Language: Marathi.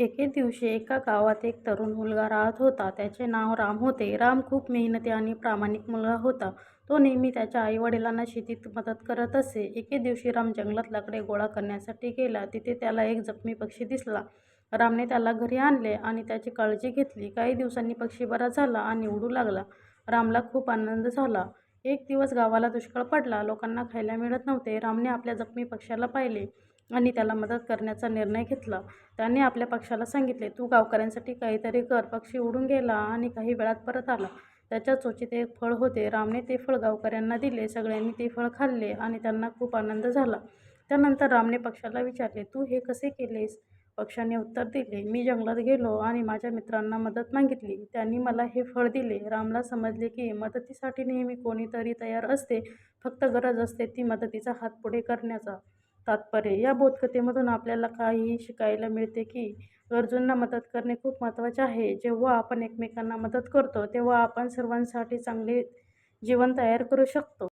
एके दिवशी एका गावात एक तरुण मुलगा राहत होता. त्याचे नाव राम होते. राम खूप मेहनती आणि प्रामाणिक मुलगा होता. तो नेहमी त्याच्या आईवडिलांना शेतीत मदत करत असे. एके दिवशी राम जंगलात लाकडे गोळा करण्यासाठी गेला. तिथे त्याला एक जखमी पक्षी दिसला. रामने त्याला घरी आणले आणि त्याची काळजी घेतली. काही दिवसांनी पक्षी बरा झाला आणि उडू लागला. रामला खूप आनंद झाला. एक दिवस गावाला दुष्काळ पडला. लोकांना खायला मिळत नव्हते. रामने आपल्या जखमी पक्ष्याला पाहिले आणि त्याला मदत करण्याचा निर्णय घेतला. त्याने आपल्या पक्षाला सांगितले, "तू गावकऱ्यांसाठी काहीतरी कर." पक्षी उडून गेला आणि काही वेळात परत आला. त्याच्या चोचीत एक फळ होते. रामने ते फळ गावकऱ्यांना दिले. सगळ्यांनी ते फळ खाल्ले आणि त्यांना खूप आनंद झाला. त्यानंतर रामने पक्षाला विचारले, "तू हे कसे केलेस?" पक्षाने उत्तर दिले, "मी जंगलात गेलो आणि माझ्या मित्रांना मदत मागितली. त्यांनी मला हे फळ दिले." रामला समजले की मदतीसाठी नेहमी कोणीतरी तयार असते, फक्त गरज असते ती मदतीचा हात पुढे करण्याचा. तात्पर्य या बोधकथेमधून आपल्याला काही शिकायला मिळते की गरजूंना मदत करणे खूप महत्त्वाचे आहे. जेव्हा आपण एकमेकांना मदत करतो तेव्हा आपण सर्वांसाठी चांगले जीवन तयार करू शकतो.